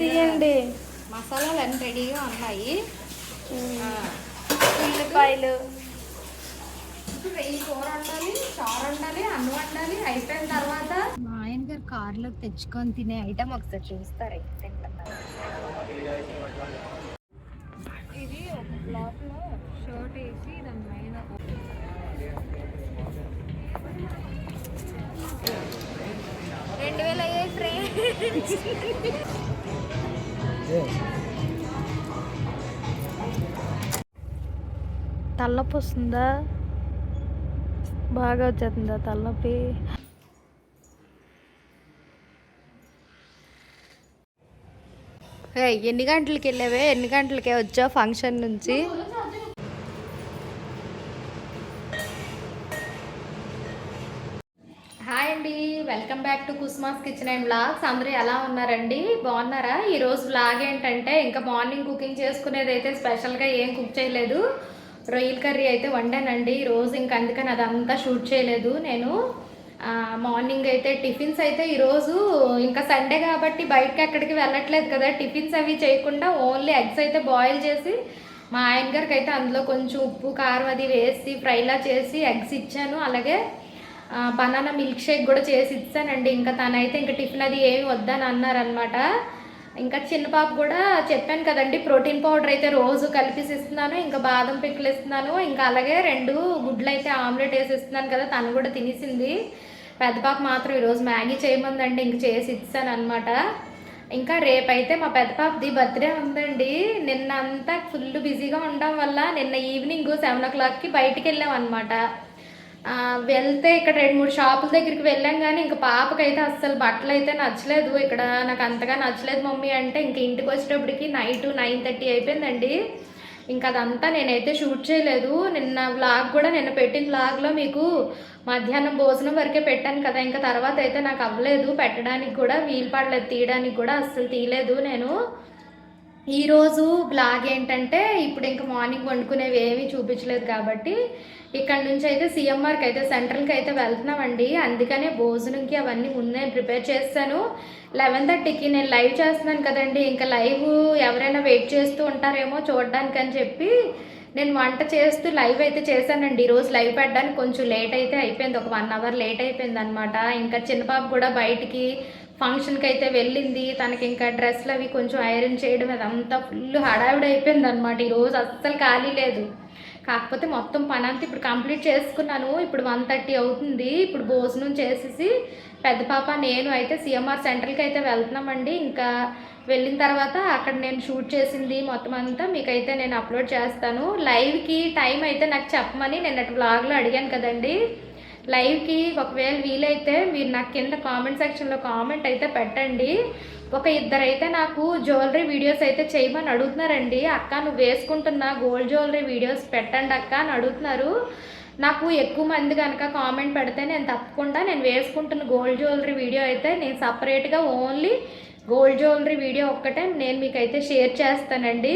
తీయండి. మసాలాలు అన్ని రెడీగా ఉన్నాయి. ఉల్లిపాయలు. ఈ కూర వండాలి చారు వండాలి అన్నం వండాలి అయిపోయిన తర్వాత మా ఆయన గారు కారులో తెచ్చుకొని తినే ఐటమ్ ఒకసారి చూస్తారు. ఇది ఒక లోపల షర్ట్ వేసి దాని పైన రెండు వేలు అయ్యాయి ఫ్రెండ్స్. తలనొప్పి వస్తుందా బాగా వచ్చేస్తుందా తలనొప్పి? ఎన్ని గంటలకి వెళ్ళావే ఎన్ని గంటలకే వచ్చావు ఫంక్షన్ నుంచి? సుష్మాస్ కిచెన్ అండ్ బ్లాగ్స్ అందరూ ఎలా ఉన్నారండి? బాగున్నారా? ఈరోజు బ్లాగ్ ఏంటంటే ఇంకా మార్నింగ్ కుకింగ్ చేసుకునేది అయితే స్పెషల్గా ఏం కుక్ చేయలేదు. రొయ్యల కర్రీ అయితే వండానండి. ఈరోజు ఇంకా అందుకని అదంతా షూట్ చేయలేదు నేను. మార్నింగ్ అయితే టిఫిన్స్ అయితే ఈరోజు ఇంకా సండే కాబట్టి బయటకి ఎక్కడికి వెళ్ళట్లేదు కదా. టిఫిన్స్ అవి చేయకుండా ఓన్లీ ఎగ్స్ అయితే బాయిల్ చేసి మా ఆయన గారికి అయితే అందులో కొంచెం ఉప్పు కారం అది వేసి ఫ్రైలా చేసి ఎగ్స్ ఇచ్చాను. అలాగే బనానా మిల్క్ షేక్ కూడా చేసి ఇచ్చానండి. ఇంకా తనైతే ఇంకా టిఫిన్ అది ఏమి వద్దని అన్నారనమాట ఇంకా చిన్న పాప కూడా చెప్పాను కదండి ప్రోటీన్ పౌడర్ అయితే రోజు కలిపేసి ఇస్తున్నాను ఇంకా బాదం పిక్కలు ఇస్తున్నాను ఇంకా అలాగే రెండు గుడ్లు అయితే ఆమ్లెట్ వేసి ఇస్తున్నాను కదా తను కూడా తినేసింది. పెద్ద పాప మాత్రం ఈరోజు మ్యాగీ చేయమందండి ఇంక చేసి ఇచ్చాను అనమాట ఇంకా రేపైతే మా పెద్ద పాపది బర్త్డే ఉందండి. నిన్న అంతా ఫుల్ బిజీగా ఉండడం వల్ల నిన్న ఈవినింగ్ సెవెన్ ఓ క్లాక్కి బయటికి వెళ్ళాం అనమాట వెళ్తే ఇక్కడ రెండు మూడు షాపుల దగ్గరికి వెళ్ళాం కానీ ఇంకా పాపకైతే అస్సలు బట్టలు అయితే నచ్చలేదు. ఇక్కడ నాకు అంతగా నచ్చలేదు మమ్మీ అంటే ఇంక ఇంటికి వచ్చేటప్పటికి నైట్ నైన్ థర్టీ అయిపోయిందండి. ఇంకా అదంతా నేనైతే షూట్ చేయలేదు. నిన్న వ్లాగ్ కూడా నిన్న పెట్టిన వ్లాగ్లో మీకు మధ్యాహ్నం భోజనం వరకే పెట్టాను కదా. ఇంకా తర్వాత అయితే నాకు అవ్వలేదు. పెట్టడానికి కూడా వీలు పడలేదు. తీయడానికి కూడా అస్సలు తీయలేదు నేను. ఈరోజు బ్లాగ్ ఏంటంటే ఇప్పుడు ఇంకా మార్నింగ్ వండుకునేవి ఏమీ చూపించలేదు కాబట్టి ఇక్కడ నుంచి అయితే సిఎంఆర్కి అయితే సెంట్రల్కి అయితే వెళ్తున్నామండి. అందుకనే భోజనంకి అవన్నీ ముందే ప్రిపేర్ చేస్తాను. లెవెన్ థర్టీకి నేను లైవ్ చేస్తున్నాను కదండి. ఇంకా లైవ్ ఎవరైనా వెయిట్ చేస్తూ ఉంటారేమో చూడడానికి అని చెప్పి నేను వంట చేస్తూ లైవ్ అయితే చేశానండి. ఈరోజు లైవ్ పెట్టడానికి కొంచెం లేట్ అయితే అయిపోయింది. ఒక వన్ అవర్ లేట్ అయిపోయింది అనమాట ఇంకా చిన్న పాప కూడా బయటికి ఫంక్షన్కి అయితే వెళ్ళింది. తనకి ఇంకా డ్రెస్లు అవి కొంచెం ఐరన్ చేయడం అదంతా ఫుల్ హడావిడి అయిపోయింది అనమాట ఈరోజు అస్సలు ఖాళీ లేదు. కాకపోతే మొత్తం పని అంతా ఇప్పుడు కంప్లీట్ చేసుకున్నాను. ఇప్పుడు వన్ థర్టీ అవుతుంది. ఇప్పుడు భోజనం చేసేసి పెద్ద పాప నేను అయితే సిఎంఆర్ సెంటర్కి అయితే వెళ్తున్నామండి. ఇంకా వెళ్ళిన తర్వాత అక్కడ నేను షూట్ చేసింది మొత్తం అంతా మీకైతే నేను అప్లోడ్ చేస్తాను. లైవ్కి టైం అయితే నాకు చెప్పమని నేను అటు బ్లాగ్లో అడిగాను కదండీ. లైవ్కి ఒకవేళ వీలైతే మీరు నాకు కింద కామెంట్ సెక్షన్లో కామెంట్ అయితే పెట్టండి. ఒక ఇద్దరైతే నాకు జ్యువెలరీ వీడియోస్ అయితే చేయమని అడుగుతున్నారండి. అక్క నువ్వు వేసుకుంటున్న గోల్డ్ జ్యువెలరీ వీడియోస్ పెట్టండి అక్క అని అడుగుతున్నారు. నాకు ఎక్కువ మంది కనుక కామెంట్ పెడితే నేను తప్పకుండా నేను వేసుకుంటున్న గోల్డ్ జ్యువెలరీ వీడియో అయితే నేను సపరేట్గా ఓన్లీ గోల్డ్ జ్యువెలరీ వీడియో ఒక్కటే నేను మీకైతే షేర్ చేస్తానండి.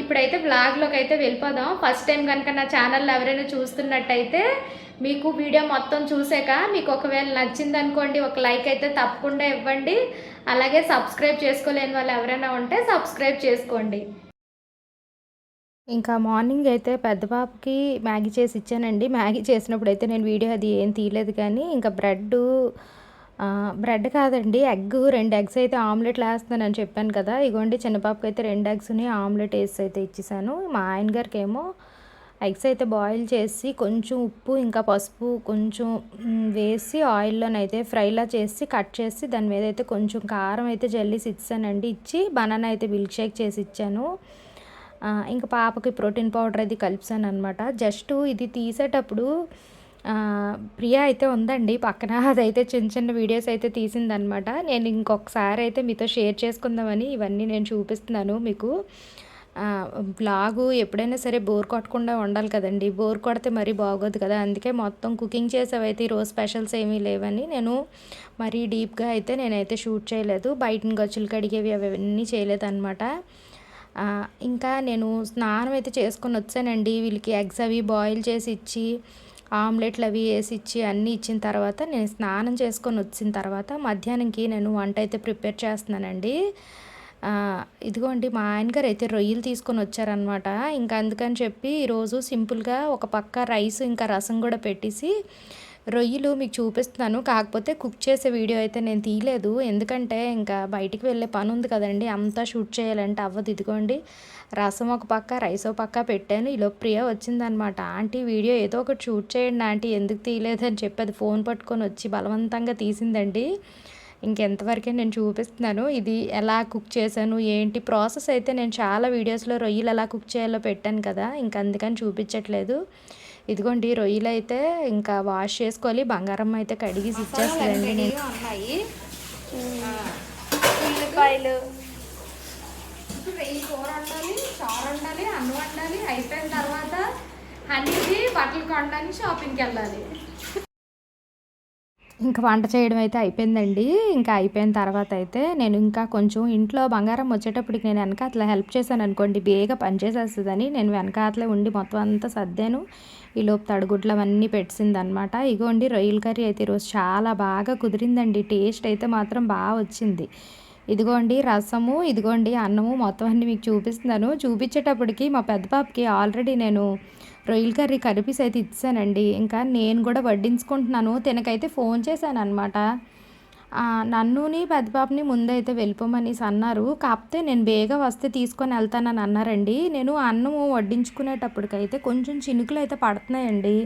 ఇప్పుడైతే బ్లాగ్లోకి అయితే వెళ్ళిపోదాం. ఫస్ట్ టైం కనుక నా ఛానల్ ఎవరైనా చూస్తున్నట్టయితే మీకు వీడియో మొత్తం చూసాక మీకు ఒకవేళ నచ్చింది అనుకోండి ఒక లైక్ అయితే తప్పకుండా ఇవ్వండి. అలాగే సబ్స్క్రైబ్ చేసుకోలేని వాళ్ళు ఎవరైనా ఉంటే సబ్స్క్రైబ్ చేసుకోండి. ఇంకా మార్నింగ్ అయితే పెద్ద పాపకి మ్యాగీ చేసి ఇచ్చానండి. మ్యాగీ చేసినప్పుడు అయితే నేను వీడియో అది ఏం తీయలేదు కానీ ఇంకా బ్రెడ్ బ్రెడ్ కాదండి ఎగ్ రెండు ఎగ్స్ అయితే ఆమ్లెట్లు వేస్తానని చెప్పాను కదా. ఇగోండి చిన్నపాపకి అయితే రెండు ఎగ్స్ని ఆమ్లెట్ వేసి అయితే ఇచ్చేసాను. మా ఆయన గారికి ఏమో ఎగ్స్ అయితే బాయిల్ చేసి కొంచెం ఉప్పు ఇంకా పసుపు కొంచెం వేసి ఆయిల్లోనైతే ఫ్రైలా చేసి కట్ చేసి దాని మీద అయితే కొంచెం కారం అయితే జల్లీసి ఇచ్చానండి. ఇచ్చి బనానా అయితే మిల్క్ షేక్ చేసి ఇచ్చాను. ఇంకా పాపకి ప్రోటీన్ పౌడర్ అది కలిపాను అనమాట జస్ట్ ఇది తీసేటప్పుడు ప్రియా అయితే ఉందండి పక్కన. అదైతే చిన్న చిన్న వీడియోస్ అయితే తీసిందనమాట నేను ఇంకొకసారి అయితే మీతో షేర్ చేసుకుందామని ఇవన్నీ నేను చూపిస్తున్నాను మీకు. బ్లాగు ఎప్పుడైనా సరే బోర్ కొట్టకుండా ఉండాలి కదండి. బోర్ కొడితే మరీ బాగోదు కదా. అందుకే మొత్తం కుకింగ్ చేసేవైతే ఈరోజు స్పెషల్స్ ఏమీ లేవని నేను మరీ డీప్గా అయితే నేనైతే షూట్ చేయలేదు. బయట గచ్చులు కడిగేవి అవన్నీ చేయలేదు అనమాట ఇంకా నేను స్నానం అయితే చేసుకొని వచ్చానండి. వీళ్ళకి ఎగ్స్ అవి బాయిల్ చేసి ఇచ్చి ఆమ్లెట్లు అవి వేసి ఇచ్చి అన్నీ ఇచ్చిన తర్వాత నేను స్నానం చేసుకొని వచ్చిన తర్వాత మధ్యాహ్నంకి నేను వంట అయితే ప్రిపేర్ చేస్తున్నానండి. ఇదిగోండి మా ఆయనగారు అయితే రొయ్యలు తీసుకొని వచ్చారనమాట ఇంకా అందుకని చెప్పి ఈరోజు సింపుల్గా ఒక పక్క రైస్ ఇంకా రసం కూడా పెట్టేసి రొయ్యలు మీకు చూపిస్తున్నాను. కాకపోతే కుక్ చేసే వీడియో అయితే నేను తీయలేదు. ఎందుకంటే ఇంకా బయటికి వెళ్ళే పని ఉంది కదండి. అంతా షూట్ చేయాలంటే అవ్వదు. ఇదిగోండి రసం ఒక పక్క రైస్ ఒక పక్క పెట్టాను. ఈలో ప్రియ వచ్చిందనమాట ఆంటీ వీడియో ఏదో ఒకటి షూట్ చేయండి ఆంటీ. ఎందుకు తీయలేదు అని చెప్పి అది ఫోన్ పట్టుకొని వచ్చి బలవంతంగా తీసిందండి. ఇంకెంతవరకే నేను చూపిస్తున్నాను. ఇది ఎలా కుక్ చేశాను ఏంటి ప్రాసెస్ అయితే నేను చాలా వీడియోస్లో రొయ్యలు ఎలా కుక్ చేయాలో పెట్టాను కదా ఇంక అందుకని చూపించట్లేదు. ఇదిగోండి రొయ్యలు అయితే ఇంకా వాష్ చేసుకోవాలి. బంగారం అయితే కడిగి ఇచ్చేస్తానండి నేను. ఉన్నాయి. ఉల్లిపాయలు. ఇప్పుడు ఈ కూర వండాలి చారు వండాలి అన్నం వండాలి. అయిపోయిన తర్వాత హనీకి బట్టలు కొనడానికి షాపింగ్కి వెళ్ళాలి. ఇంకా వంట చేయడం అయితే అయిపోయిందండి. ఇంకా అయిపోయిన తర్వాత అయితే నేను ఇంకా కొంచెం ఇంట్లో బంగారం వచ్చేటప్పటికి నేను వెనకాతల హెల్ప్ చేశాను అనుకోండి బేగా పనిచేసేస్తుందని నేను వెనకాతలే ఉండి మొత్తం అంతా సర్దాను. ఈ లోపు తడుగుడ్లు అవన్నీ పెట్టింది అనమాట ఇగోండి రొయ్యల కర్రీ అయితే ఈరోజు చాలా బాగా కుదిరిందండి. టేస్ట్ అయితే మాత్రం బాగా వచ్చింది. ఇదిగోండి రసము ఇదిగోండి అన్నము మొత్తం అన్నీ మీకు చూపిస్తున్నాను. చూపించేటప్పటికి మా పెద్ద పాపకి ఆల్రెడీ నేను రొయ్యల కర్రీ కరిపీస్ అయితే ఇచ్చానండి. ఇంకా నేను కూడా వడ్డించుకుంటున్నాను. తినకైతే ఫోన్ చేశాను అనమాట నన్నుని పెద్దపాపని ముందైతే వెళ్ళిపోమని అన్నారు. కాకపోతే నేను బేగా వస్తే తీసుకొని వెళ్తానని అన్నారండి. నేను అన్నము వడ్డించుకునేటప్పటికైతే కొంచెం చినుకులు అయితే పడుతున్నాయండి.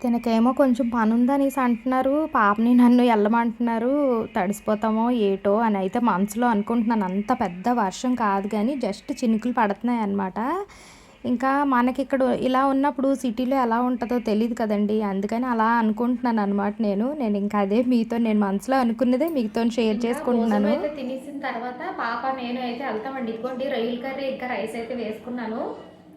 తినకేమో కొంచెం పని ఉందనేసి అంటున్నారు. పాపని నన్ను వెళ్ళమంటున్నారు తడిసిపోతామో ఏటో అని అయితే మనసులో అనుకుంటున్నాను. అంత పెద్ద వర్షం కాదు కానీ జస్ట్ చినుకులు పడుతున్నాయి అన్నమాట ఇంకా మనకి ఇక్కడ ఇలా ఉన్నప్పుడు సిటీలో ఎలా ఉంటుందో తెలియదు కదండి. అందుకని అలా అనుకుంటున్నాను అనమాట నేను. నేను ఇంకా అదే మీతో నేను మనసులో అనుకున్నదే మీతో షేర్ చేసుకుంటున్నాను. అయితే తినేసిన తర్వాత పాప నేను అయితే వెళ్తామండి. ఇదిగోండి రొయ్యల కర్రీ ఇంకా రైస్ అయితే వేసుకున్నాను.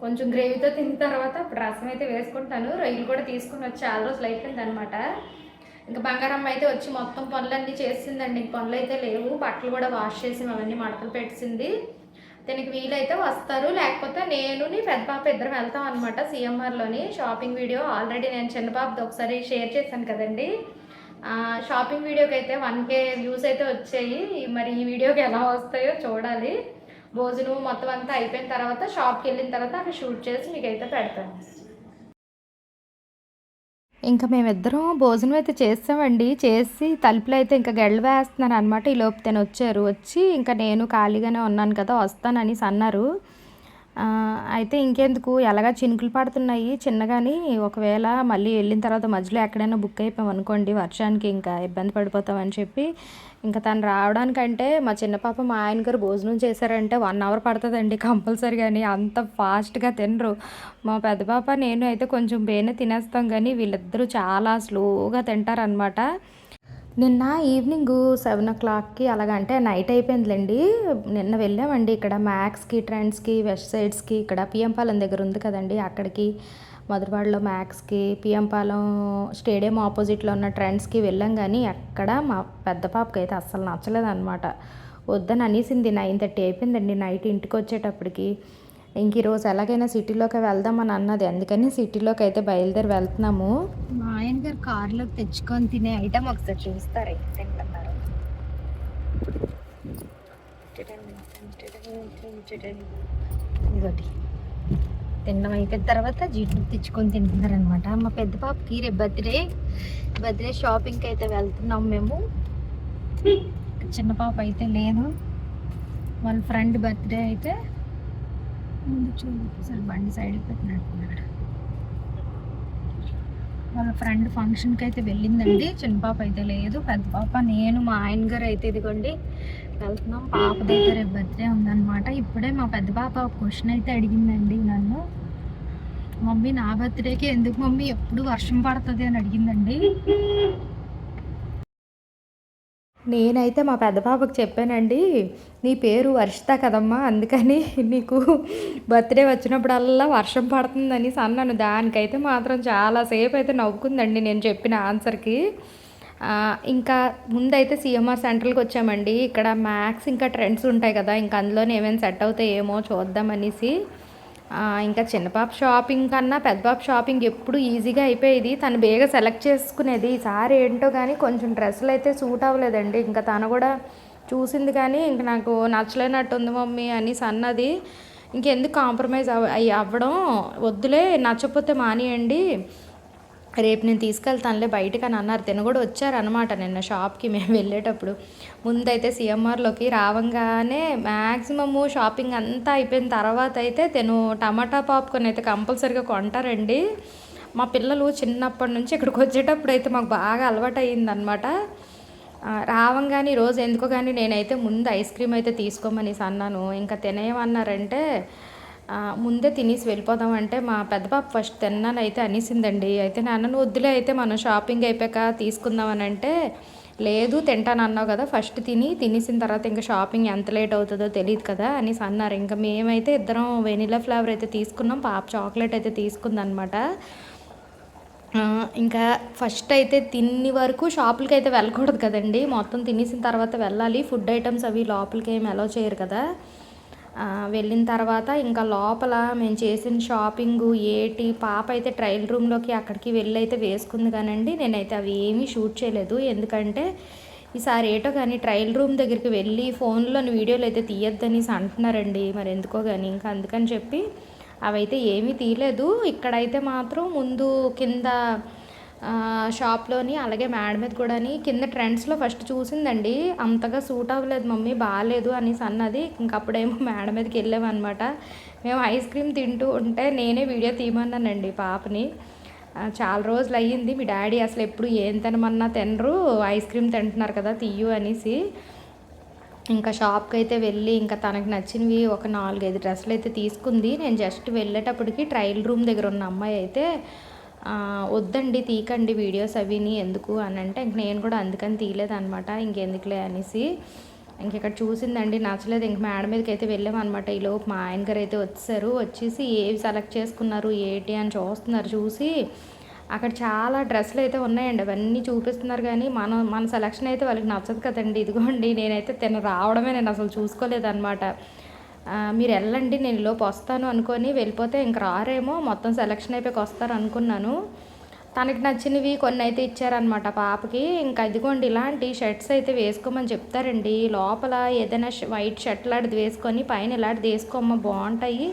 కొంచెం గ్రేవీతో తిన్న తర్వాత ఇప్పుడు రసం అయితే వేసుకుంటాను. రొయ్యలు కూడా తీసుకుని వచ్చి చాలా రోజులు అయిపోయింది అనమాట ఇంకా బంగారమ్మ అయితే వచ్చి మొత్తం పనులన్నీ చేసిందండి. ఇంక పనులు అయితే లేవు. బట్టలు కూడా వాష్ చేసి అవన్నీ మడతలు పెట్టింది దీనికి వీలైతే వస్తారు. లేకపోతే నేను నీ పెద్ద పాప ఇద్దరం వెళ్తాం అనమాట సిఎంఆర్లోని షాపింగ్ వీడియో ఆల్రెడీ నేను చిన్న పాపది ఒకసారి షేర్ చేశాను కదండి. షాపింగ్ వీడియోకి అయితే వన్ కే వ్యూస్ అయితే వచ్చాయి. మరి ఈ వీడియోకి ఎలా వస్తాయో చూడాలి. భోజనం మొత్తం అంతా అయిపోయిన తర్వాత షాప్కి వెళ్ళిన తర్వాత అక్కడ షూట్ చేసి మీకు అయితే పెడతాను. ఇంకా మేమిద్దరం భోజనం అయితే చేస్తామండి. చేసి తలుపులు అయితే ఇంకా గెళ్ళ వేస్తున్నాను అనమాట ఈ లోపు తను వచ్చారు. వచ్చి ఇంకా నేను ఖాళీగానే ఉన్నాను కదా వస్తానని అన్నారు. అయితే ఇంకెందుకు? ఎలాగా చినుకులు పడుతున్నాయి? చిన్నగాని ఒకవేళ మళ్ళీ వెళ్ళిన తర్వాత మధ్యలో ఎక్కడైనా బుక్ అయిపోయాం అనుకోండి వర్షానికి ఇంకా ఇబ్బంది పడిపోతామని చెప్పి. ఇంకా తను రావడానికంటే మా చిన్న పాప మా ఆయన గారు భోజనం చేశారంటే వన్ అవర్ పడుతుందండి కంపల్సరీగాని అంత ఫాస్ట్గా తినరు. మా పెద్ద పాప నేను అయితే కొంచెం బేనే తినేస్తాం కానీ వీళ్ళిద్దరూ చాలా స్లోగా తింటారనమాట నిన్న ఈవినింగ్ సెవెన్ ఓ క్లాక్కి అలాగంటే నైట్ అయిపోయిందిలేండి. నిన్న వెళ్ళామండి ఇక్కడ మ్యాక్స్కి ట్రెండ్స్కి వెస్ట్ సైడ్స్కి. ఇక్కడ పిఎం పాలెం దగ్గర ఉంది కదండి అక్కడికి. మధురవాడలో మ్యాక్స్కి పిఎం పాలెం స్టేడియం ఆపోజిట్లో ఉన్న ట్రెండ్స్కి వెళ్ళాం కానీ ఎక్కడ మా పెద్ద పాపకి అయితే అస్సలు నచ్చలేదు అనమాట వద్దని అనేసింది. నైన్ థర్టీ అయిపోయిందండి నైట్ ఇంటికి వచ్చేటప్పటికి ఇంక ఈరోజు ఎలాగైనా సిటీలోకి వెళ్దామని అన్నది. అందుకని సిటీలోకి అయితే బయలుదేరి వెళ్తున్నాము. మా ఆయన గారు కారులోకి తెచ్చుకొని తినే ఐటమ్ ఒకసారి చూస్తారు? అయితే తింటున్నారు? ఇదొకటి తినడం అయిపోయిన తర్వాత జీట్లు తెచ్చుకొని తింటున్నారు అనమాట మా పెద్ద పాపకి రేపు బర్త్డే. బర్త్డే షాపింగ్కి అయితే వెళ్తున్నాం మేము. చిన్న పాప అయితే లేదు. వాళ్ళ ఫ్రెండ్ బర్త్డే అయితే ముందు చూడు బండి సైడ్కి పెట్టినట్టున్నాడు వాళ్ళ ఫ్రెండ్ ఫంక్షన్కి అయితే వెళ్ళిందండి. చిన్న పాప అయితే లేదు. పెద్ద పాప నేను మా ఆయన గారు అయితే ఇదిగోండి వెళ్తున్నాం. పాప దగ్గర బర్త్డే ఉందన్నమాట. ఇప్పుడే మా పెద్ద పాప ఒక క్వశ్చన్ అయితే అడిగిందండి నన్ను. మమ్మీ నా బర్త్డేకి ఎందుకు మమ్మీ? ఎప్పుడు వర్షం పడుతుంది అని అడిగిందండి. నేనైతే మా పెద్ద పాపకు చెప్పానండి నీ పేరు వర్షిత కదమ్మా అందుకని నీకు బర్త్డే వచ్చినప్పుడల్లా వర్షం పడుతుందని అన్నాను. దానికైతే మాత్రం చాలాసేపు అయితే నవ్వుకుందండి నేను చెప్పిన ఆన్సర్కి. ఇంకా ముందైతే సిఎంఆర్ సెంటర్కి వచ్చామండి. ఇక్కడ మ్యాథ్స్ ఇంకా ట్రెండ్స్ ఉంటాయి కదా ఇంకా అందులోనే ఏమైనా సెట్ అవుతాయేమో చూద్దామనేసి ఇంకా చిన్నపాప షాపింగ్ కన్నా పెద్దపాప షాపింగ్ ఎప్పుడు ఈజీగా అయిపోయేది. తను బేగా సెలెక్ట్ చేసుకునేది. ఈసారి ఏంటో కానీ కొంచెం డ్రెస్సులు అయితే సూట్ అవ్వలేదండి. ఇంకా తను కూడా చూసింది కానీ ఇంక నాకు నచ్చలేనట్టు ఉంది మమ్మీ అనేసి అన్నది. ఇంకెందుకు కాంప్రమైజ్ అవ అవ్వడం? వద్దులే నచ్చకపోతే మానేయండి. రేపు నేను తీసుకెళ్తానులే బయటకు అని అన్నారు. తిన కూడా వచ్చారనమాట నిన్న షాప్కి మేము వెళ్ళేటప్పుడు. ముందైతే సిఎంఆర్లోకి రావంగానే మ్యాక్సిమము షాపింగ్ అంతా అయిపోయిన తర్వాత అయితే తను. టమాటా పాప్కార్న్ అయితే కంపల్సరీగా కొంటారండి. మా పిల్లలు చిన్నప్పటి నుంచి ఇక్కడికి వచ్చేటప్పుడు అయితే మాకు బాగా అలవాటు అయ్యిందనమాట రావంగానే ఈరోజు ఎందుకో కానీ నేనైతే ముందు ఐస్ క్రీమ్ అయితే తీసుకోమని అన్నాను. ఇంకా తినేయమన్నారంటే ముందే తినేసి వెళ్ళిపోదాం అంటే మా పెద్ద పాప ఫస్ట్ తిన్నాను అయితే అనేసిందండి. అయితే నాన్న వద్దులే అయితే మనం షాపింగ్ అయిపోయాక తీసుకుందామని అంటే లేదు తింటాను అన్నావు కదా ఫస్ట్ తిని తినేసిన తర్వాత ఇంకా షాపింగ్ ఎంత లేట్ అవుతుందో తెలియదు కదా అనేసి అన్నారు. ఇంకా మేమైతే ఇద్దరం వెనిలా ఫ్లేవర్ అయితే తీసుకున్నాం పాప చాక్లెట్ అయితే తీసుకుందనమాట. ఇంకా ఫస్ట్ అయితే తిని వరకు షాపులకి అయితే వెళ్ళకూడదు కదండి. మొత్తం తినేసిన తర్వాత వెళ్ళాలి. ఫుడ్ ఐటమ్స్ అవి లోపలికి ఏమి అలౌ చేయరు కదా. వెళ్ళిన తర్వాత ఇంకా లోపల మేము చేసిన షాపింగ్ ఏటి పాప అయితే ట్రయల్ రూమ్లోకి అక్కడికి వెళ్ళి అయితే వేసుకుంది కానండి. నేనైతే అవి ఏమీ షూట్ చేయలేదు. ఎందుకంటే ఈసారి ఏటో కానీ ట్రయల్ రూమ్ దగ్గరికి వెళ్ళి ఫోన్లోని వీడియోలు అయితే తీయొద్దని అంటున్నారండి. మరి ఎందుకో కానీ ఇంకా అందుకని చెప్పి అవైతే ఏమీ తీయలేదు. ఇక్కడైతే మాత్రం ముందు కింద షాప్లోని అలాగే మేడ మీద కూడాని కింద ట్రెండ్స్లో ఫస్ట్ చూసిందండి. అంతగా సూట్ అవ్వలేదు మమ్మీ బాగాలేదు అనేసి అన్నది. ఇంక అప్పుడేమో మేడ మీదకి వెళ్ళామన్నమాట. మేము ఐస్ క్రీమ్ తింటూ ఉంటే నేనే వీడియో తీయమన్నానండి పాపని. చాలా రోజులు అయ్యింది మీ డాడీ అసలు ఎప్పుడు ఏం తినమన్నా తినరు. ఐస్ క్రీమ్ తింటున్నారు కదా తీయు అనేసి. ఇంకా షాప్కి అయితే వెళ్ళి ఇంకా తనకు నచ్చినవి ఒక నాలుగైదు డ్రెస్సులు అయితే తీసుకుంది. నేను జస్ట్ వెళ్ళేటప్పటికి ట్రయల్ రూమ్ దగ్గర ఉన్న అమ్మాయి అయితే వద్దండి తీకండి వీడియోస్ అవిని ఎందుకు అని అంటే ఇంక నేను కూడా అందుకని తీయలేదనమాట ఇంకెందుకులే అనేసి ఇంక ఇక్కడ చూసిందండి నచ్చలేదు. ఇంక మేడం మీదకి అయితే వెళ్ళామన్నమాట ఈలోపు మా ఆయన గారు అయితే వచ్చేసారు వచ్చేసి ఏవి సెలెక్ట్ చేసుకున్నారు ఏంటి అని చూస్తున్నారు చూసి. అక్కడ చాలా డ్రెస్సులు అయితే ఉన్నాయండి అవన్నీ చూపిస్తున్నారు కానీ మన మన సెలక్షన్ అయితే వాళ్ళకి నచ్చదు కదండి. ఇదిగోండి నేనైతే తిన రావడమే నేను అసలు చూసుకోలేదన్నమాట. మీరు వెళ్ళండి నేను లోపు వస్తాను అనుకొని వెళ్ళిపోతే ఇంక రారేమో మొత్తం సెలక్షన్ అయిపోయి వస్తారు అనుకున్నాను. తనకి నచ్చినవి కొన్ని అయితే ఇచ్చారనమాట పాపకి. ఇంకా ఇదిగోండి ఇలాంటి షర్ట్స్ అయితే వేసుకోమని చెప్తారండి. లోపల ఏదైనా వైట్ షర్ట్ లాంటిది వేసుకొని పైన ఇలాంటిది వేసుకోమ్మా బాగుంటాయి.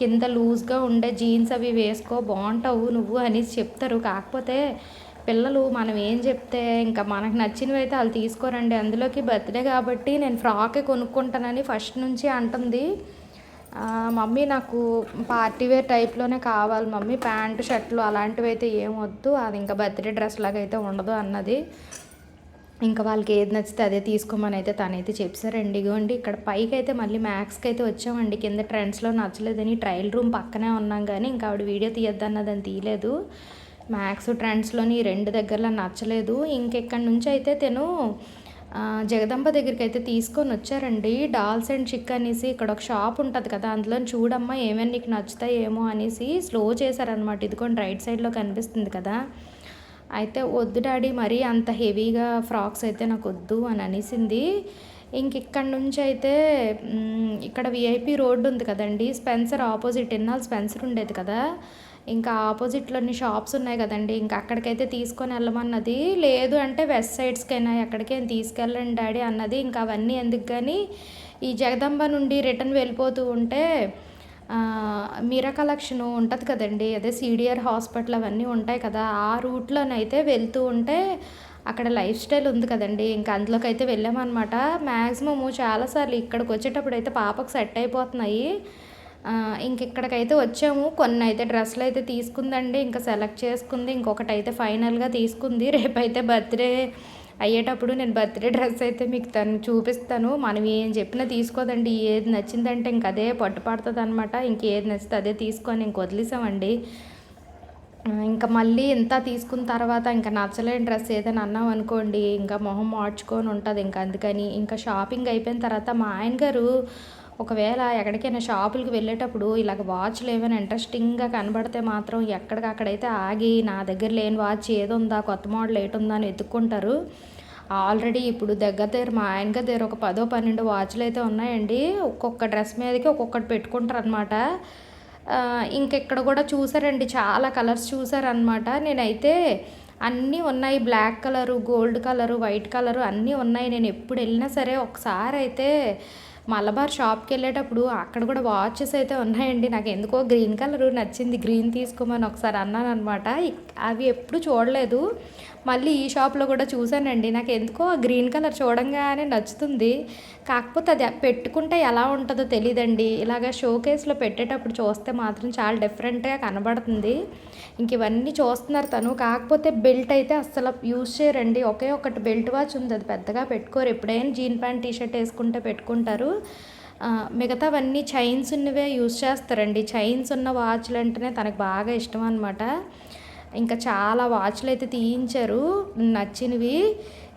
కింద లూజ్గా ఉండే జీన్స్ అవి వేసుకో బాగుంటావు నువ్వు అనేసి చెప్తారు. కాకపోతే పిల్లలు మనం ఏం చెప్తే ఇంకా మనకు నచ్చినవి అయితే వాళ్ళు తీసుకోరండి. అందులోకి బర్త్డే కాబట్టి నేను ఫ్రాకే కొనుక్కుంటానని ఫస్ట్ నుంచి అంటుంది. మమ్మీ నాకు పార్టీ వేర్ టైప్లోనే కావాలి మమ్మీ. ప్యాంటు షర్ట్లు అలాంటివి అయితే ఏం వద్దు. అది ఇంకా బర్త్డే డ్రెస్ లాగా అయితే ఉండదు అన్నది. ఇంకా వాళ్ళకి ఏది నచ్చితే అదే తీసుకోమని అయితే తనైతే చెప్పారండి. ఇగోండి ఇక్కడ పైకి అయితే మళ్ళీ మ్యాక్స్కి అయితే వచ్చామండి. కింద ట్రెండ్స్లో నచ్చలేదని ట్రయల్ రూమ్ పక్కనే ఉన్నాం కానీ ఇంకా ఆవిడ వీడియో తీయొద్దన్నదని తీయలేదు. మ్యాక్స్ ట్రెండ్స్లోని రెండు దగ్గరలో నచ్చలేదు. ఇంకెక్కడి నుంచి అయితే తను జగదంబ దగ్గరికి అయితే తీసుకొని వచ్చారండి. డాల్స్ అండ్ చిక్ అనేసి ఇక్కడ ఒక షాప్ ఉంటుంది కదా అందులో చూడమ్మా ఏమైనా నీకు నచ్చుతాయేమో అనేసి స్లో చేశారనమాట ఇదిగోండి రైట్ సైడ్లో కనిపిస్తుంది కదా. అయితే వద్దు డాడీ మరీ అంత హెవీగా ఫ్రాక్స్ అయితే నాకు వద్దు అని అనేసింది. ఇంక ఇక్కడ నుంచి అయితే ఇక్కడ విఐపి రోడ్డు ఉంది కదండి స్పెన్సర్ ఆపోజిట్ ఎన్నాళ్ళు స్పెన్సర్ ఉండేది కదా. ఇంకా ఆపోజిట్లోని షాప్స్ ఉన్నాయి కదండి ఇంకా అక్కడికైతే తీసుకొని వెళ్ళమన్నది లేదు అంటే వెస్ట్ సైడ్స్కైనా ఎక్కడికైనా తీసుకెళ్ళండి డాడీ అన్నది ఇంకా అవన్నీ ఎందుకు కానీ ఈ జగదంబ నుండి రిటర్న్ వెళ్ళిపోతూ ఉంటే మీరా కలెక్షన్ ఉంటుంది కదండి అదే సీడియర్ హాస్పిటల్ అవన్నీ ఉంటాయి కదా ఆ రూట్లోనైతే వెళ్తూ ఉంటే అక్కడ లైఫ్ స్టైల్ ఉంది కదండి ఇంకా అందులోకి అయితే వెళ్ళామన్నమాట మ్యాక్సిమము చాలాసార్లు ఇక్కడికి వచ్చేటప్పుడు అయితే పాపకు సెట్ అయిపోతున్నాయి. ఇంకెక్కడికైతే వచ్చాము కొన్ని అయితే డ్రెస్సులు అయితే తీసుకుందండి. ఇంకా సెలెక్ట్ చేసుకుంది. ఇంకొకటి అయితే ఫైనల్గా తీసుకుంది. రేపైతే బర్త్డే అయ్యేటప్పుడు నేను బర్త్డే డ్రెస్ అయితే మీకు తను చూపిస్తాను. మనం ఏం చెప్పినా తీసుకోదండి. ఏది నచ్చిందంటే ఇంక అదే పట్టు పడుతుంది అనమాట ఇంకేది నచ్చితే అదే తీసుకొని ఇంక వదిలేసామండి. ఇంకా మళ్ళీ ఇంత తీసుకున్న తర్వాత ఇంకా నచ్చలేని డ్రెస్ ఏదైనా అన్నాం అనుకోండి ఇంకా మొహం మార్చుకొని ఉంటుంది. ఇంకా అందుకని ఇంకా షాపింగ్ అయిపోయిన తర్వాత మా ఆయన గారు ఒకవేళ ఎక్కడికైనా షాపులకి వెళ్ళేటప్పుడు ఇలాగ వాచ్లు ఏమైనా ఇంట్రెస్టింగ్గా కనబడితే మాత్రం ఎక్కడికక్కడైతే ఆగి నా దగ్గర లేని వాచ్ ఏది ఉందా కొత్త మోడల్ ఏటి ఉందా అని వెతుక్కుంటారు ఆల్రెడీ ఇప్పుడు దగ్గర దగ్గర మా ఆయన దగ్గర ఒక పదో పన్నెండు వాచ్లు అయితే ఉన్నాయండి. ఒక్కొక్క డ్రెస్ మీదకి ఒక్కొక్కటి పెట్టుకుంటారు అనమాట ఇంకెక్కడ కూడా చూసారండి. చాలా కలర్స్ చూసారనమాట నేనైతే అన్నీ ఉన్నాయి. Black colour gold colour white colour అన్నీ ఉన్నాయి. నేను ఎప్పుడు వెళ్ళినా సరే ఒకసారి అయితే మలబార్ షాప్కి వెళ్ళేటప్పుడు అక్కడ కూడా వాచెస్ అయితే ఉన్నాయండి. నాకు ఎందుకో గ్రీన్ కలర్ నచ్చింది. గ్రీన్ తీసుకోమని ఒకసారి అన్నాను అనమాట అవి ఎప్పుడు చూడలేదు. మళ్ళీ ఈ షాప్లో కూడా చూశానండి. నాకు ఎందుకో ఆ గ్రీన్ కలర్ చూడంగానే నచ్చుతుంది. కాకపోతే అది పెట్టుకుంటే ఎలా ఉంటుందో తెలియదండి ఇలాగ షో కేస్లో పెట్టేటప్పుడు చూస్తే మాత్రం చాలా డిఫరెంట్గా కనబడుతుంది. ఇంక ఇవన్నీ చూస్తున్నారు తను. కాకపోతే బెల్ట్ అయితే అస్సలు యూజ్ చేయరండి. ఒకే ఒకటి బెల్ట్ వాచ్ ఉంది. అది పెద్దగా పెట్టుకోరు. ఎప్పుడైనా జీన్ ప్యాంట్ టీషర్ట్ వేసుకుంటే పెట్టుకుంటారు. మిగతావన్నీ చైన్స్ ఉన్నవే యూజ్ చేస్తారండి. చైన్స్ ఉన్న వాచ్లు అంటేనే తనకు బాగా ఇష్టం అనమాట ఇంకా చాలా వాచ్లు అయితే తీయించారు. నచ్చినవి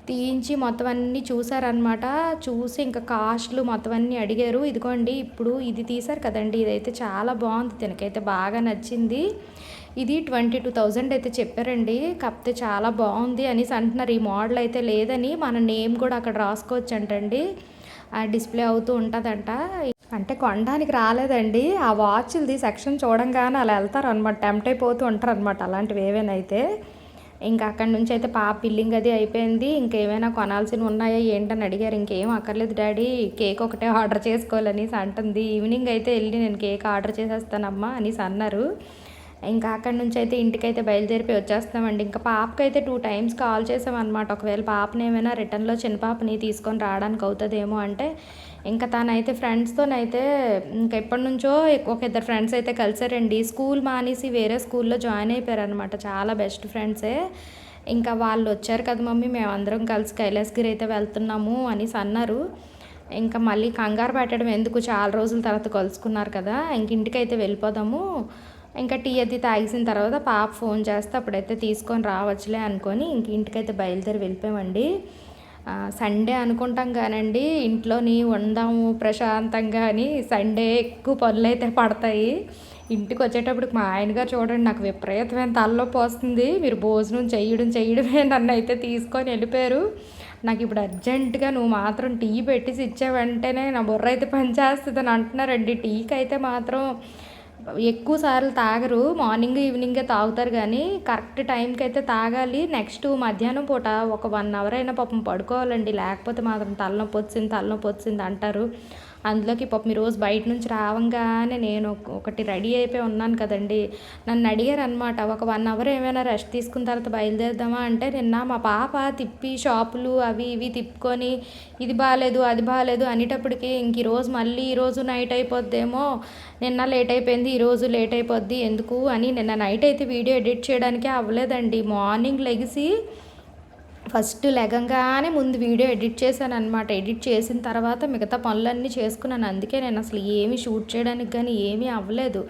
తీయించి మొత్తం అన్నీ చూసారనమాట చూసి ఇంకా కాస్ట్లు మొత్తం అన్నీ అడిగారు. ఇదిగోండి ఇప్పుడు ఇది తీశారు కదండి ఇదైతే చాలా బాగుంది తినకైతే బాగా నచ్చింది. ఇది ట్వంటీ టూ థౌజండ్ అయితే చెప్పారండి. కాకపోతే చాలా బాగుంది అనేసి అంటున్నారు. ఈ మోడల్ అయితే లేదని మన నేమ్ కూడా అక్కడ రాసుకోవచ్చు అంటండి డిస్ప్లే అవుతూ ఉంటుందంట. అంటే కొనడానికి రాలేదండి. ఆ వాచ్లది సెక్షన్ చూడంగానే అలా వెళ్తారు అనమాట టెంప్ట్ అయిపోతూ ఉంటారు అనమాట అలాంటివి ఏవైనా ఇంకా అక్కడి నుంచి అయితే పాప బిల్లింగ్ అది అయిపోయింది. ఇంకేమైనా కొనాల్సినవి ఉన్నాయా? ఏంటని అడిగారు. ఇంకేం అక్కర్లేదు డాడీ. కేక్ ఒకటే ఆర్డర్ చేసుకోవాలనేసి అంటుంది. ఈవినింగ్ అయితే వెళ్ళి నేను కేక్ ఆర్డర్ చేసేస్తానమ్మా అనేసి అన్నారు. ఇంకా అక్కడి నుంచి అయితే ఇంటికైతే బయలుదేరిపోయి వచ్చేస్తామండి ఇంకా పాపకైతే టూ టైమ్స్ కాల్ చేసామన్నమాట ఒకవేళ పాపని ఏమైనా రిటర్న్లో చిన్న పాపని తీసుకొని రావడానికి అవుతుందేమో అంటే ఇంకా తనైతే ఫ్రెండ్స్తోనైతే ఇంకా ఎప్పటి నుంచో ఒక ఇద్దరు ఫ్రెండ్స్ అయితే కలిసారండి. స్కూల్ మానేసి వేరే స్కూల్లో జాయిన్ అయిపోయారు అనమాట చాలా బెస్ట్ ఫ్రెండ్సే ఇంకా వాళ్ళు వచ్చారు కదా మమ్మీ మేమందరం కలిసి కైలాసగిరి అయితే వెళ్తున్నాము అనేసి అన్నారు. ఇంకా మళ్ళీ కంగారు పెట్టడం ఎందుకు? చాలా రోజుల తర్వాత కలుసుకున్నారు కదా. ఇంక ఇంటికైతే వెళ్ళిపోదాము. ఇంకా టీ అది తాగేసిన తర్వాత పాప ఫోన్ చేస్తే అప్పుడైతే తీసుకొని రావచ్చులే అనుకొని ఇంక ఇంటికైతే బయలుదేరి వెళ్ళిపోయామండి. సండే అనుకుంటాం కానండి. ఇంట్లోని వండాము ప్రశాంతంగా అని సండే ఎక్కువ పనులు అయితే పడతాయి. ఇంటికి వచ్చేటప్పుడు మా ఆయన గారు చూడండి నాకు విపరీతమైన తలలో పోస్తుంది మీరు భోజనం చేయడం చేయడమే నన్ను అయితే తీసుకొని వెళ్ళిపోయారు. నాకు ఇప్పుడు అర్జెంటుగా నువ్వు మాత్రం టీ పెట్టేసి ఇచ్చే వెంటనే నా బుర్ర అయితే పనిచేస్తుంది అని అంటున్నారండి. టీకి అయితే మాత్రం ఎక్కువ సార్లు తాగరు. మార్నింగ్ ఈవినింగే తాగుతారు కానీ కరెక్ట్ టైంకి అయితే తాగాలి. నెక్స్ట్ మధ్యాహ్నం పూట ఒక వన్ అవర్ అయినా పాపం పడుకోవాలండి. లేకపోతే మాత్రం తలనొప్పి వచ్చింది తలనొప్పి వచ్చింది అంటారు. అందులోకి పాపం ఈరోజు బయట నుంచి రావంగానే నేను ఒకటి రెడీ అయిపోయి ఉన్నాను కదండి. నన్ను అడిగారు అనమాట ఒక వన్ అవర్ ఏమైనా రెస్ట్ తీసుకున్న తర్వాత బయలుదేరదామా? అంటే నిన్న మా పాప తిప్పి షాపులు అవి ఇవి తిప్పుకొని ఇది బాగాలేదు అది బాగాలేదు అనేటప్పటికి ఇంక ఈరోజు మళ్ళీ ఈరోజు నైట్ అయిపోద్దేమో నిన్న లేట్ అయిపోయింది ఈరోజు లేట్ అయిపోద్ది ఎందుకు అని నిన్న నైట్ అయితే వీడియో ఎడిట్ చేయడానికే అవ్వలేదండి. మార్నింగ్ లెగిసి ఫస్ట్ లెగంగానే ముందు వీడియో ఎడిట్ చేశాను అనమాట ఎడిట్ చేసిన తర్వాత మిగతా పనులన్నీ చేసుకున్నాను. అందుకే నేను అసలు ఏమీ షూట్ చేయడానికి కానీ ఏమీ అవ్వలేదు.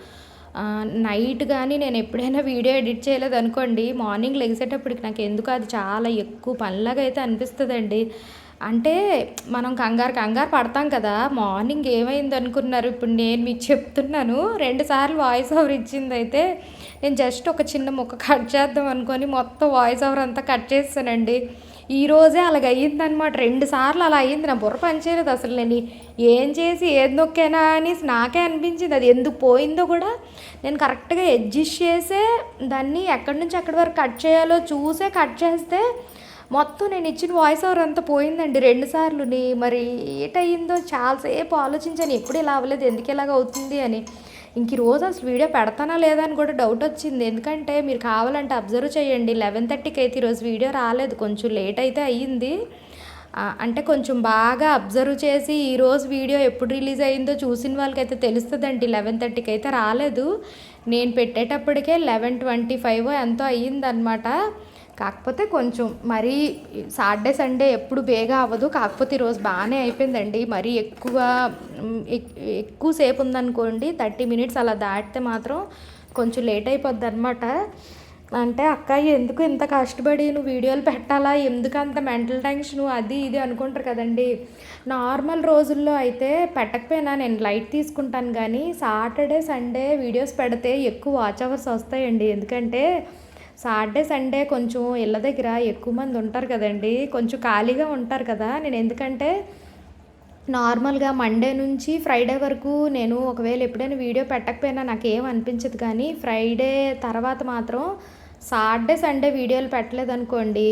నైట్ కానీ నేను ఎప్పుడైనా వీడియో ఎడిట్ చేయలేదు అనుకోండి మార్నింగ్ లెగిసేటప్పటికి నాకు ఎందుకు అది చాలా ఎక్కువ పనిలాగా అయితే అనిపిస్తుందండి. అంటే మనం కంగారు కంగారు పడతాం కదా మార్నింగ్ ఏమైంది అనుకున్నారు ఇప్పుడు నేను మీకు చెప్తున్నాను రెండు సార్లు వాయిస్ ఓవర్ ఇచ్చింది అయితే నేను జస్ట్ ఒక చిన్న ముక్క కట్ చేద్దాం అనుకొని మొత్తం వాయిస్ ఓవర్ అంతా కట్ చేస్తానండి. ఈ రోజే అలాగ అయ్యిందనమాట రెండు సార్లు అలా అయ్యింది. నా బుర్ర పనిచేయలేదు అసలు నేను. ఏం చేసి ఏది నొక్కానా అని నాకే అనిపించింది. అది ఎందుకు పోయిందో కూడా నేను కరెక్ట్గా అడ్జస్ట్ చేసే దాన్ని ఎక్కడి నుంచి ఎక్కడి వరకు కట్ చేయాలో చూసే కట్ చేస్తే మొత్తం నేను ఇచ్చిన వాయిస్ ఓవర్ అంతా పోయిందండి. రెండు సార్లుని. మరి ఏటయిందో చాలాసేపు ఆలోచించాను. ఎప్పుడు ఇలా అవ్వలేదు ఎందుకు ఇలాగ అవుతుంది అని. ఇంక రోజు అసలు వీడియో పెడతానా లేదా అని కూడా డౌట్ వచ్చింది. ఎందుకంటే మీరు కావాలంటే అబ్జర్వ్ చేయండి. లెవెన్ థర్టీకి అయితే ఈరోజు వీడియో రాలేదు. కొంచెం లేట్ అయితే అయ్యింది. అంటే కొంచెం బాగా అబ్జర్వ్ చేసి ఈరోజు వీడియో ఎప్పుడు రిలీజ్ అయిందో చూసిన వాళ్ళకైతే తెలుస్తుందండి. లెవెన్ థర్టీకి అయితే రాలేదు. నేను పెట్టేటప్పటికే లెవెన్ ట్వంటీ ఫైవ్ ఎంతో అయ్యిందనమాట కాకపోతే కొంచెం మరీ సాటర్డే సండే ఎప్పుడు బేగా అవ్వదు. కాకపోతే ఈరోజు బాగానే అయిపోయిందండి. మరీ ఎక్కువ మ్, ఎక్కువసేపు ఉందనుకోండి థర్టీ మినిట్స్ అలా దాటితే మాత్రం కొంచెం లేట్ అయిపోద్ది అనమాట అంటే అక్క ఎందుకు ఇంత కష్టపడి నువ్వు వీడియోలు పెట్టాలా? ఎందుకు అంత మెంటల్ టెన్షన్? అది ఇది అనుకుంటారు కదండి. నార్మల్ రోజుల్లో అయితే పెట్టకపోయినా నేను లైట్ తీసుకుంటాను కానీ సాటర్డే సండే వీడియోస్ పెడితే ఎక్కువ వాచ్ అవర్స్ వస్తాయండి. ఎందుకంటే సాటర్డే సండే కొంచెం ఇళ్ళ దగ్గర ఎక్కువ మంది ఉంటారు కదండి. కొంచెం ఖాళీగా ఉంటారు కదా. నేను ఎందుకంటే నార్మల్గా మండే నుంచి ఫ్రైడే వరకు నేను ఒకవేళ ఎప్పుడైనా వీడియో పెట్టకపోయినా నాకు ఏం అనిపించదు కానీ ఫ్రైడే తర్వాత మాత్రం సాటర్డే సండే వీడియోలు పెట్టలేదనుకోండి.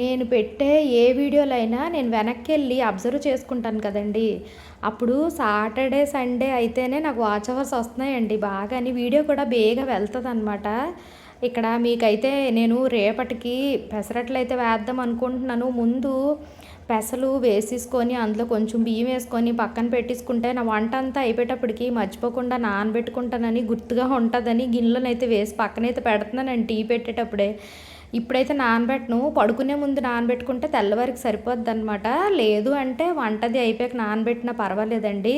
నేను పెట్టే ఏ వీడియోలు అయినా నేను వెనక్కి వెళ్ళి అబ్జర్వ్ చేసుకుంటాను కదండి. అప్పుడు సాటర్డే సండే అయితేనే నాకు వాచ్ అవర్స్ వస్తున్నాయండి బాగా అని వీడియో కూడా బేగా వెళ్తుంది అనమాట ఇక్కడ మీకైతే నేను రేపటికి పెసరట్లు అయితే వేద్దాం అనుకుంటున్నాను. ముందు పెసలు వేసేసుకొని అందులో కొంచెం బియ్యం వేసుకొని పక్కన పెట్టేసుకుంటే నా వంట అంతా అయిపోయేటప్పటికి మర్చిపోకుండా నానబెట్టుకుంటానని గుర్తుగా ఉంటుందని గిన్నెలనైతే వేసి పక్కనైతే పెడుతున్నానండి టీ పెట్టేటప్పుడే. ఇప్పుడైతే నానబెట్టను. పడుకునే ముందు నానబెట్టుకుంటే తెల్లవారికి సరిపోద్ది అనమాట లేదు అంటే వంటది అయిపోయాక నానబెట్టినా పర్వాలేదండి.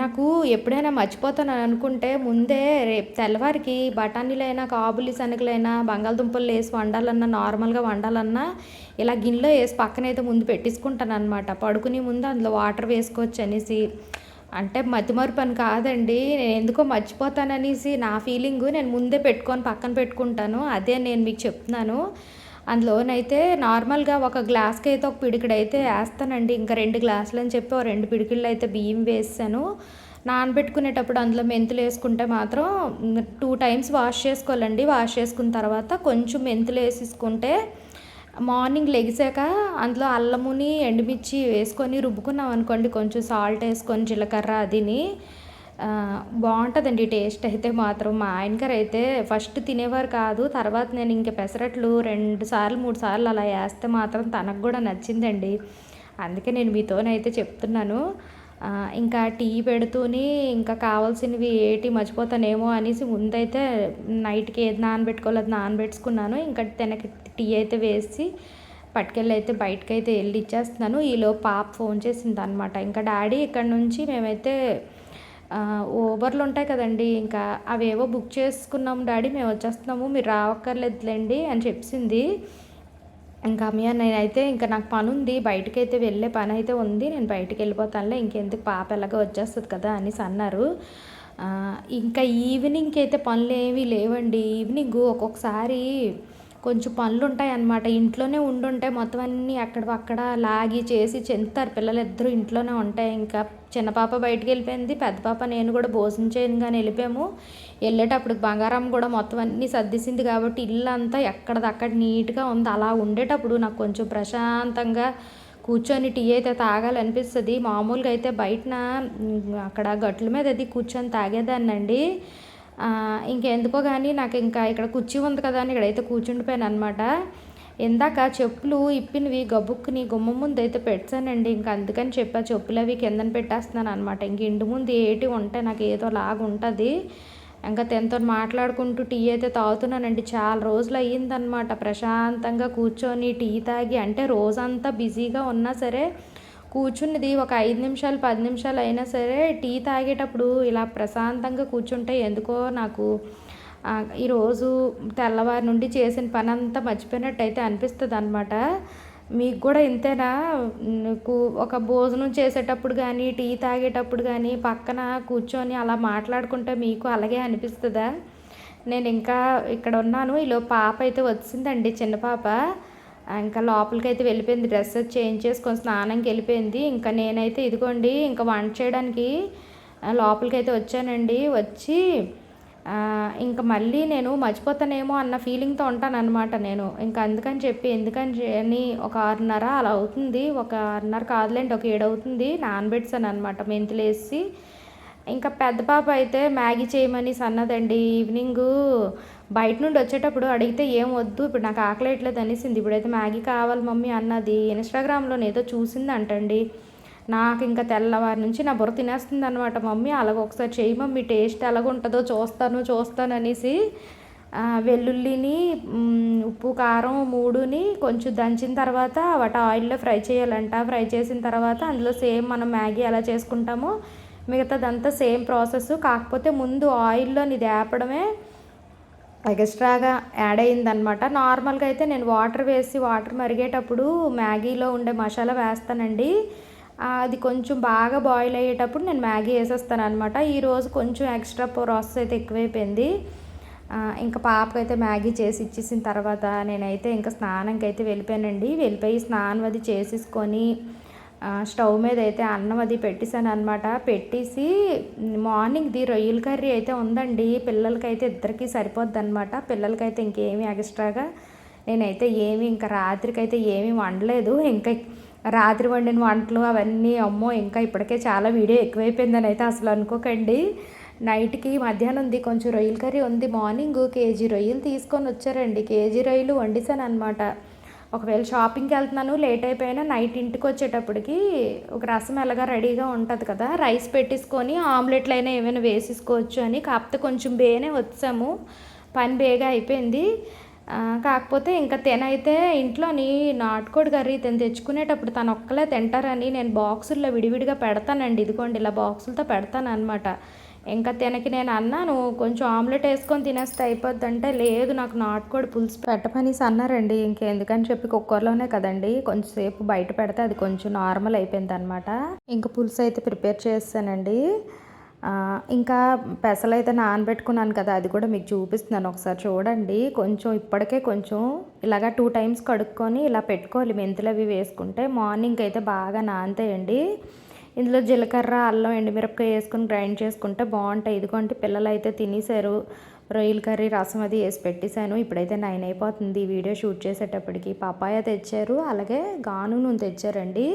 నాకు ఎప్పుడైనా మర్చిపోతాను అనుకుంటే ముందే రేపు తెల్లవారికి బఠానీలైనా కాబులి శనగలైనా బంగాళదుంపలు వేసి వండాలన్నా నార్మల్గా వండాలన్నా ఇలా గిన్నెలో వేసి పక్కనైతే ముందు పెట్టించుకుంటాను అనమాట పడుకునే ముందు అందులో వాటర్ వేసుకోవచ్చు అనేసి. అంటే మతిమరుపు అని కాదండి నేను ఎందుకో మర్చిపోతాననేసి నా ఫీలింగ్ నేను ముందే పెట్టుకొని పక్కన పెట్టుకుంటాను. అదే నేను మీకు చెప్తున్నాను. అందులోనైతే నార్మల్గా ఒక గ్లాస్కి అయితే ఒక పిడికిడైతే వేస్తానండి. ఇంకా రెండు గ్లాసులు అని చెప్పి రెండు పిడికిళ్ళు అయితే బియ్యం వేసాను. నానబెట్టుకునేటప్పుడు అందులో మెంతులు వేసుకుంటే మాత్రం టూ టైమ్స్ వాష్ చేసుకోవాలండి. వాష్ చేసుకున్న తర్వాత కొంచెం మెంతులు వేసేసుకుంటే మార్నింగ్ లెగిసాక అందులో అల్లముని ఎండుమిర్చి వేసుకొని రుబ్బుకున్నాం అనుకోండి కొంచెం సాల్ట్ వేసుకొని జీలకర్ర అదిని బాగుంటుందండి టేస్ట్ అయితే మాత్రం. మా ఆయనగారు అయితే ఫస్ట్ తినేవారు కాదు తర్వాత నేను ఇంక పెసరట్లు రెండు సార్లు మూడు సార్లు అలా వేస్తే మాత్రం తనకు కూడా నచ్చిందండి. అందుకే నేను మీతోనైతే చెప్తున్నాను. ఇంకా టీ పెడుతూని ఇంకా కావాల్సినవి ఏటి మర్చిపోతానేమో అనేసి ముందైతే నైట్కి ఏది నానబెట్టుకోవాలి అది నానబెట్టుకున్నాను. ఇంకా తనకి టీ అయితే వేసి పట్టుకెళ్ళి అయితే బయటకు అయితే వెళ్ళి ఇచ్చేస్తున్నాను. ఈలో పాప ఫోన్ చేసింది అనమాట ఇంకా డాడీ ఇక్కడ నుంచి మేమైతే ఊబర్లు ఉంటాయి కదండి. ఇంకా అవేవో బుక్ చేసుకున్నాం డాడీ మేము వచ్చేస్తున్నాము మీరు రావక్కర్లేదులేండి అని చెప్పింది ఇంకా అమ్మయ్య నేనైతే ఇంకా నాకు పని ఉంది బయటకి అయితే వెళ్ళే పని అయితే ఉంది నేను బయటకు వెళ్ళిపోతానులే ఇంకెందుకు పాప ఎలాగో వచ్చేస్తుంది కదా అనేసి అన్నారు. ఇంకా ఈవినింగ్కి అయితే పనులు ఏమీ లేవండి. ఈవినింగ్ ఒక్కొక్కసారి కొంచెం పనులు ఉంటాయి అన్నమాట ఇంట్లోనే ఉండుంటే మొత్తం అన్నీ అక్కడ అక్కడ లాగి చేసి చెందుతారు పిల్లలు ఇద్దరు ఇంట్లోనే ఉంటాయి. ఇంకా చిన్న పాప బయటికి వెళ్ళిపోయింది పెద్ద పాప నేను కూడా భోజనం చేయను కానీ వెళ్ళిపోయాము. వెళ్ళేటప్పుడు బంగారం కూడా మొత్తం అన్నీ సర్దిసింది కాబట్టి ఇల్లు అంతా ఎక్కడదక్కడ నీట్గా ఉంది. అలా ఉండేటప్పుడు నాకు కొంచెం ప్రశాంతంగా కూర్చొని టీ అయితే తాగాలనిపిస్తుంది. మామూలుగా అయితే బయటన అక్కడ గట్ల మీద అది కూర్చొని తాగేదాన్నండి. అండి ఇంకెందుకో కానీ నాకు ఇంకా ఇక్కడ కుర్చీ ఉంది కదా అని ఇక్కడైతే కూర్చుండిపోయాను అనమాట ఇందాక చెప్పులు ఇప్పినవి గబుక్కుని గుమ్మ ముందు అయితే పెట్టానండి. ఇంకా అందుకని చెప్పా చెప్పులు అవి కిందన పెట్టేస్తున్నాను అనమాట ఇంక ఇంటి ముందు ఏటి ఉంటే నాకు ఏదో లాగా ఉంటుంది. ఇంకా తనతో మాట్లాడుకుంటూ టీ అయితే తాగుతున్నానండి. చాలా రోజులు అయ్యిందనమాట ప్రశాంతంగా కూర్చొని టీ తాగి అంటే రోజంతా బిజీగా ఉన్నా సరే కూర్చున్నది. ఒక ఐదు నిమిషాలు పది నిమిషాలు అయినా సరే టీ తాగేటప్పుడు ఇలా ప్రశాంతంగా కూర్చుంటే ఎందుకో నాకు ఈరోజు తెల్లవారి నుండి చేసిన పని అంతా మర్చిపోయినట్టు అయితే అనిపిస్తుంది అనమాట మీకు కూడా ఇంతేనా? ఒక భోజనం చేసేటప్పుడు కానీ టీ తాగేటప్పుడు కానీ పక్కన కూర్చొని అలా మాట్లాడుకుంటే మీకు అలాగే అనిపిస్తుందా? నేను ఇంకా ఇక్కడ ఉన్నాను. ఈలో పాప అయితే వచ్చిందండి చిన్న పాప. ఇంకా లోపలికి అయితే వెళ్ళిపోయింది. డ్రెస్ చేంజ్ చేసుకొని స్నానంకి వెళ్ళిపోయింది. ఇంకా నేనైతే ఇదిగోండి ఇంకా వంట చేయడానికి లోపలికి అయితే వచ్చానండి. వచ్చి ఇంకా మళ్ళీ నేను మర్చిపోతానేమో అన్న ఫీలింగ్తో ఉంటాను అనమాట నేను. ఇంకా అందుకని చెప్పి ఎందుకని అని ఒక ఆరున్నర అలా అవుతుంది. ఒక ఆరున్నర కాదులేండి ఒక ఏడు అవుతుంది. నానబెట్టాను అనమాట మెంతులు వేసి. ఇంకా పెద్ద పాప అయితే మ్యాగీ చేయమని సన్నదండి. ఈవినింగ్ బయట నుండి వచ్చేటప్పుడు అడిగితే ఏం వద్దు ఇప్పుడు నాకు ఆకలేట్లేదు అనేసింది. ఇప్పుడైతే మ్యాగీ కావాలి మమ్మీ అన్నది. ఇన్స్టాగ్రామ్లో ఏదో చూసింది అంటండి. నాకు ఇంకా తెల్లవారి నుంచి నా బుర్ర తినేస్తుంది అనమాట మమ్మీ. అలాగ ఒకసారి చేయి మమ్మీ టేస్ట్ ఎలాగుంటుందో చూస్తాను చూస్తాను అనేసి వెల్లుల్లిని ఉప్పు కారం మూడుని కొంచెం దంచిన తర్వాత వాటి ఆయిల్లో ఫ్రై చేయాలంట. ఫ్రై చేసిన తర్వాత అందులో సేమ్ మనం మ్యాగీ ఎలా చేసుకుంటామో మిగతాదంతా సేమ్ ప్రాసెస్. కాకపోతే ముందు ఆయిల్లో ఇది వేపడమే ఎక్స్ట్రాగా యాడ్ అయిందనమాట నార్మల్గా అయితే నేను వాటర్ వేసి వాటర్ మరిగేటప్పుడు మ్యాగీలో ఉండే మసాలా వేస్తానండి. అది కొంచెం బాగా బాయిల్ అయ్యేటప్పుడు నేను మ్యాగీ వేసేస్తాను అనమాట ఈరోజు కొంచెం ఎక్స్ట్రా ప్రాసెస్ అయితే ఎక్కువైపోయింది. ఇంకా పాపకైతే మ్యాగీ చేసి ఇచ్చేసిన తర్వాత నేనైతే ఇంకా స్నానంకి అయితే వెళ్ళిపోయానండి. వెళ్ళిపోయి స్నానం అది చేసేసుకొని స్టవ్ మీద అయితే అన్నం అది పెట్టేశాను అనమాట పెట్టేసి మార్నింగ్ది రొయ్యల కర్రీ అయితే ఉందండి. పిల్లలకైతే ఇద్దరికి సరిపోద్ది అనమాట పిల్లలకైతే ఇంకేమి ఎక్స్ట్రాగా నేనైతే ఏమి ఇంకా రాత్రికైతే ఏమీ వండలేదు. ఇంకా రాత్రి వండిన వంటలు అవన్నీ అమ్మో ఇంకా ఇప్పటికే చాలా వీడియో ఎక్కువైపోయిందని అయితే అసలు అనుకోకండి. నైట్కి మధ్యాహ్నం ఉంది కొంచెం రొయ్యల కర్రీ ఉంది. మార్నింగ్ కేజీ రొయ్యలు తీసుకొని వచ్చారండి. కేజీ రొయ్యలు వండిసాను అనమాట ఒకవేళ షాపింగ్కి వెళ్తున్నాను లేట్ అయిపోయినా నైట్ ఇంటికి వచ్చేటప్పటికి ఒక రసం ఎలాగా రెడీగా ఉంటుంది కదా రైస్ పెట్టేసుకొని ఆమ్లెట్లు అయినా ఏమైనా వేసేసుకోవచ్చు అని కాకపోతే కొంచెం బేనే వచ్చాము పని బేగా అయిపోయింది. కాకపోతే ఇంకా తినైతే ఇంట్లోని నాటుకోడి కర్రీ తిని తెచ్చుకునేటప్పుడు తను ఒక్కలే తింటారని నేను బాక్సుల్లో విడివిడిగా పెడతానండి. ఇదిగోండి ఇలా బాక్సులతో పెడతాను అనమాట ఇంకా తినకి నేను అన్నాను కొంచెం ఆమ్లెట్ వేసుకొని తినేస్తే అయిపోద్ది అంటే లేదు నాకు నాటుకోడి పులుసు పెట్టమనేసి అన్నారండి. ఇంకెందుకని చెప్పి కుక్కర్లోనే కదండి కొంచెంసేపు బయట పెడితే అది కొంచెం నార్మల్ అయిపోయింది అనమాట ఇంకా పులుసు అయితే ప్రిపేర్ చేస్తానండి. ఇంకా పెసలు అయితే నానబెట్టుకున్నాను కదా అది కూడా మీకు చూపిస్తున్నాను ఒకసారి చూడండి. కొంచెం ఇప్పటికే కొంచెం ఇలాగా టూ టైమ్స్ కడుక్కొని ఇలా పెట్టుకోవాలి మెంతులు అవి వేసుకుంటే మార్నింగ్ అయితే బాగా నానతాయండి. ఇందులో జీలకర్ర అల్లం ఎండుమిరపకాయ వేసుకొని గ్రైండ్ చేసుకుంటే బాగుంటాయి. ఇదిగోండి పిల్లలు అయితే తినేశారు. రొయ్యల కర్రీ రసం అది వేసి పెట్టేశాను. ఇప్పుడైతే నైన్ అయిపోతుంది ఈ వీడియో షూట్ చేసేటప్పటికి. పాపాయ తెచ్చారు అలాగే గాను నూనె తెచ్చారండి.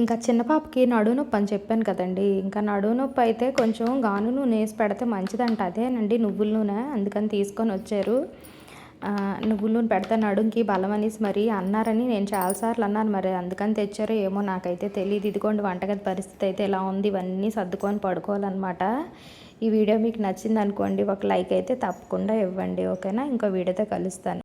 ఇంకా చిన్న పాపకి నడువు నొప్పి అని చెప్పాను కదండి. ఇంకా నడువు నొప్పి అయితే కొంచెం గాను నూనె వేసి పెడితే మంచిదంట. అదేనండి నువ్వుల నూనె అందుకని తీసుకొని వచ్చారు. నువ్వు నువ్వుల పెడతాను అడుగుకి నడుంకి బలం అనేసి మరి అన్నారని నేను చాలాసార్లు అన్నాను. మరి అందుకని తెచ్చారో ఏమో నాకైతే తెలియదు ఇదిగోండి వంటగది పరిస్థితి అయితే ఇలా ఉంది? ఇవన్నీ సర్దుకొని పడుకోవాలన్నమాట. ఈ వీడియో మీకు నచ్చింది అనుకోండి ఒక లైక్ అయితే తప్పకుండా ఇవ్వండి. ఓకేనా? ఇంకో వీడియోతో కలుస్తాను.